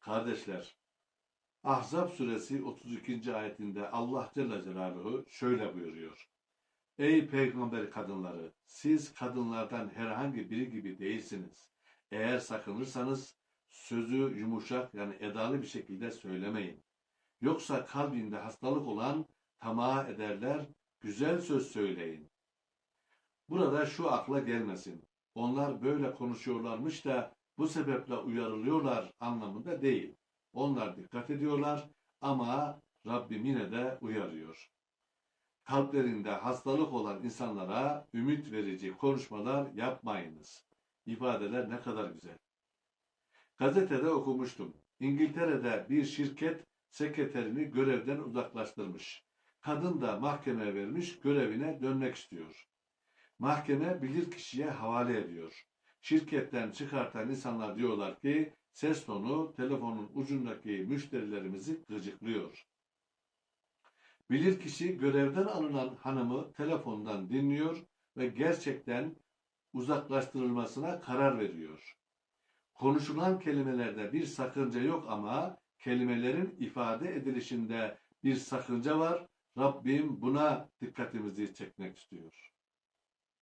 Kardeşler, Ahzab suresi 32. ayetinde Allah Celle Celaluhu şöyle buyuruyor. Ey peygamber kadınları, siz kadınlardan herhangi biri gibi değilsiniz. Eğer sakınırsanız sözü yumuşak yani edalı bir şekilde söylemeyin. Yoksa kalbinde hastalık olan tamah ederler, güzel söz söyleyin. Burada şu akla gelmesin. Onlar böyle konuşuyorlarmış da bu sebeple uyarılıyorlar anlamında değil. Onlar dikkat ediyorlar ama Rabbim yine de uyarıyor. Kalplerinde hastalık olan insanlara ümit verici konuşmalar yapmayınız. İfadeler ne kadar güzel. Gazetede okumuştum. İngiltere'de bir şirket sekreterini görevden uzaklaştırmış. Kadın da mahkemeye vermiş, görevine dönmek istiyor. Mahkeme bilirkişiye havale ediyor. Şirketten çıkartan insanlar diyorlar ki ses tonu telefonun ucundaki müşterilerimizi gıcıklıyor. Bilirkişi görevden alınan hanımı telefondan dinliyor ve gerçekten uzaklaştırılmasına karar veriyor. Konuşulan kelimelerde bir sakınca yok ama kelimelerin ifade edilişinde bir sakınca var. Rabbim buna dikkatimizi çekmek istiyor.